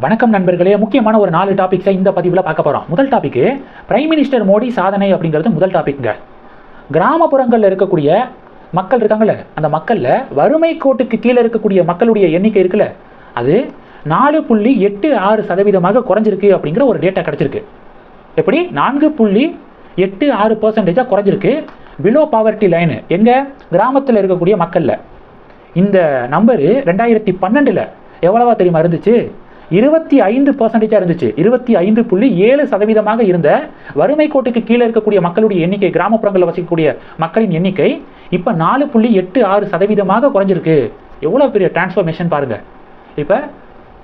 வணக்கம் நண்பர்களே. முக்கியமான ஒரு நாலு டாபிக்ஸை இந்த பதிவில் பார்க்க போகிறோம் முதல் டாபிக்கு பிரைம் மினிஸ்டர் மோடி சாதனை அப்படிங்கிறது முதல் டாபிக்ங்க கிராமப்புறங்களில் இருக்கக்கூடிய மக்கள் இருக்காங்கல்ல அந்த மக்களில் வறுமை கோட்டுக்கு கீழே இருக்கக்கூடிய மக்களுடைய எண்ணிக்கை இருக்குல்ல அது நாலு புள்ளி எட்டு ஆறு சதவீதமாக குறைஞ்சிருக்கு அப்படிங்கிற ஒரு டேட்டா கிடச்சிருக்கு. எப்படி? நான்கு புள்ளி எட்டு ஆறு பர்சன்டேஜாக குறைஞ்சிருக்கு. பிலோ பாவர்ட்டி லைனு எங்கள் கிராமத்தில் இருக்கக்கூடிய மக்களில். இந்த நம்பரு ரெண்டாயிரத்தி பன்னெண்டில் எவ்வளவா தெரியுமா இருந்துச்சு? இருபத்தி ஐந்து பர்சன்டேஜாக இருந்துச்சு. இருபத்தி ஐந்து புள்ளி ஏழு சதவீதமாக இருந்த வறுமை கோட்டுக்கு கீழே இருக்கக்கூடிய மக்களுடைய எண்ணிக்கை கிராமப்புறங்களில் வசிக்கக்கூடிய மக்களின் எண்ணிக்கை இப்போ நாலு புள்ளி எட்டு ஆறு சதவீதமாக குறைஞ்சிருக்கு. எவ்வளோ பெரிய டிரான்ஸ்ஃபர்மேஷன் பாருங்க. இப்போ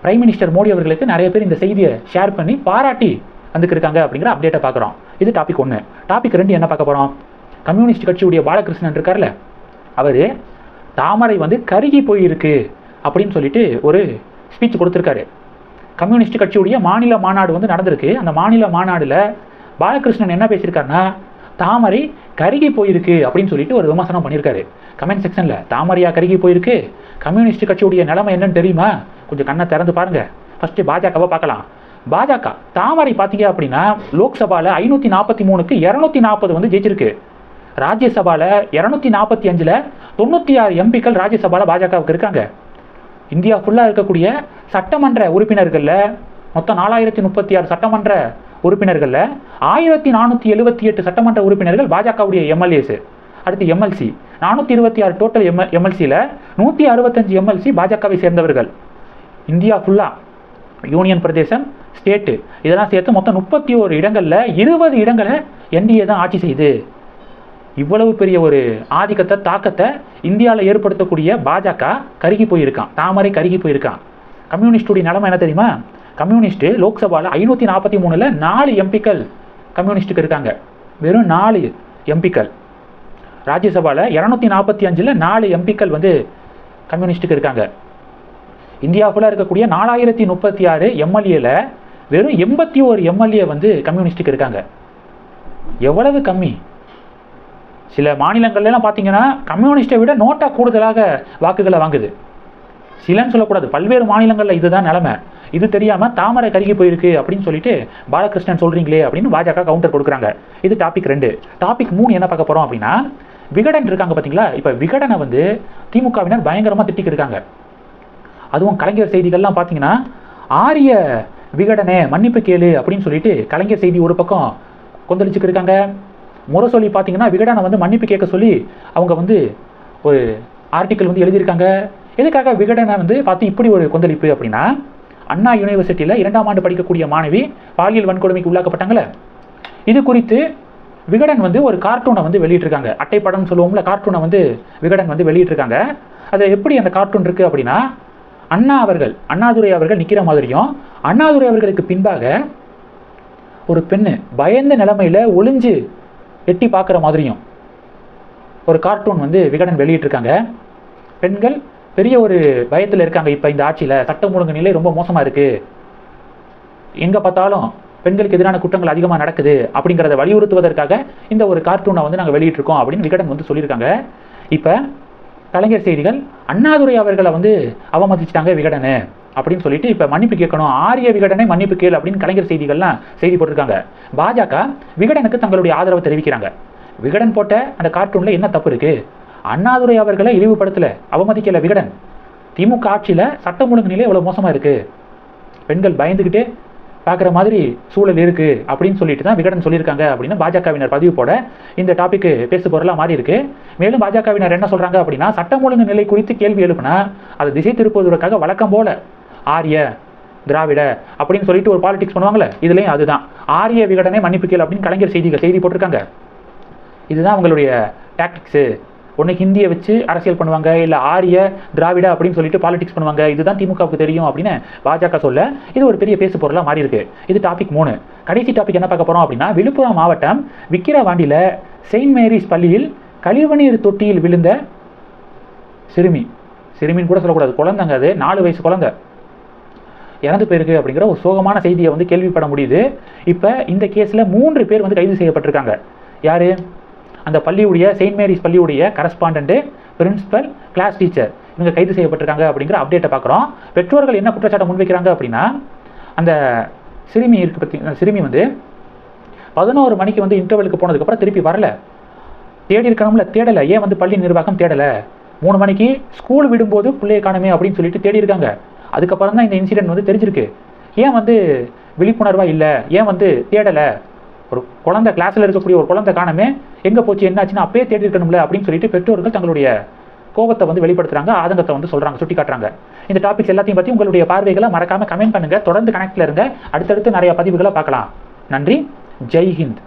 பிரைம் மினிஸ்டர் மோடி அவர்களுக்கு நிறைய பேர் இந்த செய்தியை ஷேர் பண்ணி பாராட்டி வந்துக்கிருக்காங்க அப்படிங்கிற அப்டேட்டை பார்க்குறோம். இது டாபிக் ஒன்று டாபிக் ரெண்டு என்ன பார்க்க போகிறோம் கம்யூனிஸ்ட் கட்சியுடைய பாலகிருஷ்ணன் இருக்கார்ல அவர் தாமரை வந்து கருகி போயிருக்கு அப்படின்னு சொல்லிட்டு ஒரு ஸ்பீச் கொடுத்துருக்காரு. கம்யூனிஸ்ட் கட்சியுடைய மாநில மாநாடு வந்து நடந்திருக்கு. அந்த மாநில மாநாடில் பாலகிருஷ்ணன் என்ன பேசியிருக்காருன்னா தாமரை கருகி போயிருக்கு அப்படின்னு சொல்லிட்டு ஒரு விமர்சனம் பண்ணியிருக்காரு. கமெண்ட் செக்ஷனில் தாமரையா கருகி போயிருக்கு? கம்யூனிஸ்ட் கட்சியுடைய நிலைமை என்னன்னு தெரியுமா? கொஞ்சம் கண்ணை திறந்து பாருங்கள் ஃபஸ்ட்டு பாஜகவை பார்க்கலாம். பாஜக தாமரை பார்த்தீங்க அப்படின்னா லோக்சபாவில் ஐநூற்றி நாற்பத்தி மூணுக்கு இரநூத்தி நாற்பது வந்து ஜெயிச்சிருக்கு. ராஜ்யசபாவில் இரநூத்தி நாற்பத்தி அஞ்சில் தொண்ணூற்றி ஆறு எம்பிக்கள் ராஜ்யசபாவில் பாஜகவுக்கு இருக்காங்க. இந்தியா ஃபுல்லாக இருக்கக்கூடிய சட்டமன்ற உறுப்பினர்களில் மொத்தம் நாலாயிரத்தி முப்பத்தி ஆறு சட்டமன்ற உறுப்பினர்களில் ஆயிரத்தி நானூற்றி எழுபத்தி எட்டு சட்டமன்ற உறுப்பினர்கள் பாஜகவுடைய எம்எல்ஏஸு அடுத்து எம்எல்சி நானூற்றி இருபத்தி ஆறு டோட்டல் எம் எம்எல்சியில் நூற்றி அறுபத்தஞ்சு எம்எல்சி பாஜகவை சேர்ந்தவர்கள். இந்தியா ஃபுல்லாக யூனியன் பிரதேசம் ஸ்டேட்டு இதெல்லாம் சேர்த்து மொத்தம் முப்பத்தி ஓரு இடங்களில் இருபது இடங்களை என்டிஏ தான் ஆட்சி செய்யுது இவ்வளவு பெரிய ஒரு ஆதிக்கத்தை தாக்கத்தை இந்தியாவில் ஏற்படுத்தக்கூடிய பாஜக கருகி போயிருக்கான். தாமரை கருகி போயிருக்கான். கம்யூனிஸ்டுடைய நிலைமை என்ன தெரியுமா? கம்யூனிஸ்ட்டு லோக்சபாவில் ஐநூற்றி நாற்பத்தி மூணில் நாலு எம்பிக்கள் கம்யூனிஸ்ட்டுக்கு இருக்காங்க. வெறும் நாலு எம்பிக்கள். ராஜ்யசபாவில் இரநூத்தி நாற்பத்தி அஞ்சில் நாலு எம்பிக்கள் வந்து கம்யூனிஸ்ட்டுக்கு இருக்காங்க. இந்தியாவில் இருக்கக்கூடிய நாலாயிரத்தி முப்பத்தி ஆறு எம்எல்ஏல வெறும் எண்பத்தி ஓரு எம்எல்ஏ வந்து கம்யூனிஸ்ட்டுக்கு இருக்காங்க. எவ்வளவு கம்மி? சில மாநிலங்கள்லாம் பார்த்தீங்கன்னா கம்யூனிஸ்ட்டை விட நோட்டா கூடுதலாக வாக்குகளை வாங்குது. சிலன்னு சொல்லக்கூடாது. பல்வேறு மாநிலங்களில் இதுதான் நிலமை. இது தெரியாமல் தாமரை கருகி போயிருக்கு அப்படின்னு சொல்லிட்டு பாலகிருஷ்ணன் சொல்கிறீங்களே அப்படின்னு பாஜக கவுண்டர் கொடுக்குறாங்க. இது டாபிக் ரெண்டு. டாபிக் மூணு என்ன பார்க்க போகிறோம் அப்படின்னா விகடன் இருக்காங்க பார்த்தீங்களா இப்போ விகடனை வந்து திமுகவினர் பயங்கரமாக திட்டிக்கு இருக்காங்க. அதுவும் கலைஞர் செய்திகள்லாம் பார்த்தீங்கன்னா ஆரிய விகடனே மன்னிப்பு கேளு அப்படின்னு சொல்லிட்டு கலைஞர் செய்தி ஒரு பக்கம் கொந்தளிச்சுக்கு இருக்காங்க. முரசொலி பார்த்தீங்கன்னா விகடனை வந்து மன்னிப்பு கேட்க சொல்லி அவங்க வந்து ஒரு ஆர்டிக்கல் வந்து எழுதியிருக்காங்க. எதுக்காக விகடனை வந்து பார்த்து இப்படி ஒரு கொந்தளிப்பு அப்படின்னா அண்ணா யூனிவர்சிட்டியில் இரண்டாம் ஆண்டு படிக்கக்கூடிய மாணவி பாலியல் வன்கொடுமைக்கு உள்ளாக்கப்பட்டாங்களே. இது குறித்து விகடன் வந்து ஒரு கார்ட்டூனை வந்து வெளியிட்டிருக்காங்க. அட்டைப்படம் சொல்லுவோம்ல கார்ட்டூனை வந்து விகடன் வந்து வெளியிட்டிருக்காங்க. அது எப்படி அந்த கார்ட்டூன் இருக்குது அப்படின்னா அண்ணா அவர்கள் அண்ணாதுரை அவர்கள் நிற்கிற மாதிரியும் அண்ணாதுரை அவர்களுக்கு பின்பாக ஒரு பெண்ணு பயந்த நிலைமையில் ஒளிஞ்சு எட்டி பார்க்குற மாதிரியும் ஒரு கார்ட்டூன் வந்து விகடன் வெளியிட்டிருக்காங்க. பெண்கள் பெரிய ஒரு பயத்தில் இருக்காங்க இப்போ இந்த ஆட்சியில். சட்டம் ஒழுங்கு நிலை ரொம்ப மோசமாக இருக்குது எங்கே பார்த்தாலும் பெண்களுக்கு எதிரான குற்றங்கள் அதிகமாக நடக்குது அப்படிங்கிறத வலியுறுத்துவதற்காக இந்த ஒரு கார்ட்டூனை வந்து நாங்கள் வெளியிட்டிருக்கோம் அப்படின்னு விகடன் வந்து சொல்லியிருக்காங்க. இப்போ கலைஞர் செய்திகள் அண்ணாதுரை அவர்களை வந்து அவமதிச்சிட்டாங்க விகடனு. அப்படின்னு சொல்லிட்டு இப்போ மன்னிப்பு கேட்கணும். ஆரிய விகடனை மன்னிப்பு கேள் அப்படின்னு கலைஞர் செய்திகள்லாம் செய்தி போட்டிருக்காங்க. பாஜக விகடனுக்கு தங்களுடைய ஆதரவை தெரிவிக்கிறாங்க. விகடன் போட்ட அந்த கார்ட்டூனில் என்ன தப்பு இருக்கு? அண்ணாதுரை அவர்களை இழிவுபடுத்தலை அவமதிக்கலை விகடன். திமுக ஆட்சியில் சட்டம் ஒழுங்கு நிலை எவ்வளோ மோசமாக இருக்கு? பெண்கள் பயந்துக்கிட்டு பார்க்குற மாதிரி சூழல் இருக்கு அப்படின்னு சொல்லிட்டு தான் விகடன் சொல்லியிருக்காங்க அப்படின்னு பாஜகவினர் பதிவு போட இந்த டாபிக் பேசு பொருளாக மாறி இருக்கு. மேலும் பாஜகவினர் என்ன சொல்கிறாங்க அப்படின்னா சட்டம் ஒழுங்கு நிலை குறித்து கேள்வி எழுப்புனா அதை திசை திருப்புவதற்காக வழக்கம் போல ஆரிய திராவிட அப்படின்னு சொல்லிட்டு ஒரு பாலிடிக்ஸ் பண்ணுவாங்களே இதுலேயும் அதுதான். ஆரிய விகடனை மன்னிப்பு கேள் அப்படின்னு கலைஞர் செய்திகள் செய்தி போட்டிருக்காங்க. இதுதான் அவங்களுடைய டாக்டிக்ஸு ஒன்று ஹிந்தியை வச்சு அரசியல் பண்ணுவாங்க இல்லை ஆரிய திராவிட அப்படின்னு சொல்லிட்டு பாலிடிக்ஸ் பண்ணுவாங்க. இதுதான் திமுகவுக்கு தெரியும் அப்படின்னு பாஜக சொல்ல இது ஒரு பெரிய பேசு பொருளாக மாறி இருக்கு இது டாபிக் மூணு. கடைசி டாபிக் என்ன பார்க்க போகிறோம் அப்படின்னா விழுப்புரம் மாவட்டம் விக்கிரவாண்டியில் செயின்ட் மேரிஸ் பள்ளியில் கழிவுநீர் தொட்டியில் விழுந்த சிறுமி. சிறுமின்னு கூட சொல்லக்கூடாது. குழந்தைங்க அது. நாலு வயசு குழந்தை. இறந்து போயிருக்கு அப்படிங்கிற ஒரு சோகமான செய்தியை வந்து கேள்விப்பட முடியுது. இப்போ இந்த கேஸில் மூன்று பேர் வந்து கைது செய்யப்பட்டிருக்காங்க. யார்? அந்த பள்ளியுடைய செயின்ட் மேரிஸ் பள்ளியுடைய கரஸ்பாண்டன்ட்டு பிரின்ஸிபல் கிளாஸ் டீச்சர். இவங்க கைது செய்யப்பட்டிருக்காங்க அப்படிங்கிற அப்டேட்டை பார்க்குறோம் பெற்றோர்கள் என்ன குற்றச்சாட்டை முன்வைக்கிறாங்க அப்படின்னா அந்த சிறுமி இருக்கு பற்றி சிறுமி வந்து பதினோரு மணிக்கு வந்து இன்டர்வலுக்கு போனதுக்கப்புறம் திருப்பி வரல. தேடி இருக்கணும்ல தேடலை. ஏன் வந்து பள்ளி நிர்வாகம் தேடலை? மூணு மணிக்கு ஸ்கூல் விடும்போது பிள்ளைய காணுமே அப்படின்னு சொல்லிட்டு தேடி இருக்காங்க. அதுக்கப்புறம் தான் இந்த இன்சிடென்ட் வந்து தெரிஞ்சிருக்கு. ஏன் வந்து விழிப்புணர்வாக இல்லை? ஏன் வந்து தேடலை? ஒரு குழந்தை கிளாஸில் இருக்கக்கூடிய ஒரு குழந்தை காணமே எங்கே போச்சு என்னாச்சுன்னா அப்பயே தேடி இருக்கணும்ல அப்படின்னு சொல்லிட்டு பெற்றோர்கள் தங்களுடைய கோபத்தை வந்து வெளிப்படுத்துறாங்க ஆதங்கத்தை வந்து சொல்கிறாங்க சுட்டி காட்டுறாங்க இந்த டாபிக்ஸ் எல்லாத்தையும் பற்றி உங்களுடைய பார்வைகளை மறக்காமல் கமெண்ட் பண்ணுங்கள் தொடர்ந்து கனெக்டில் இருங்க. அடுத்தடுத்து நிறைய பதிவுகளை பார்க்கலாம். நன்றி. ஜெய் ஹிந்த்.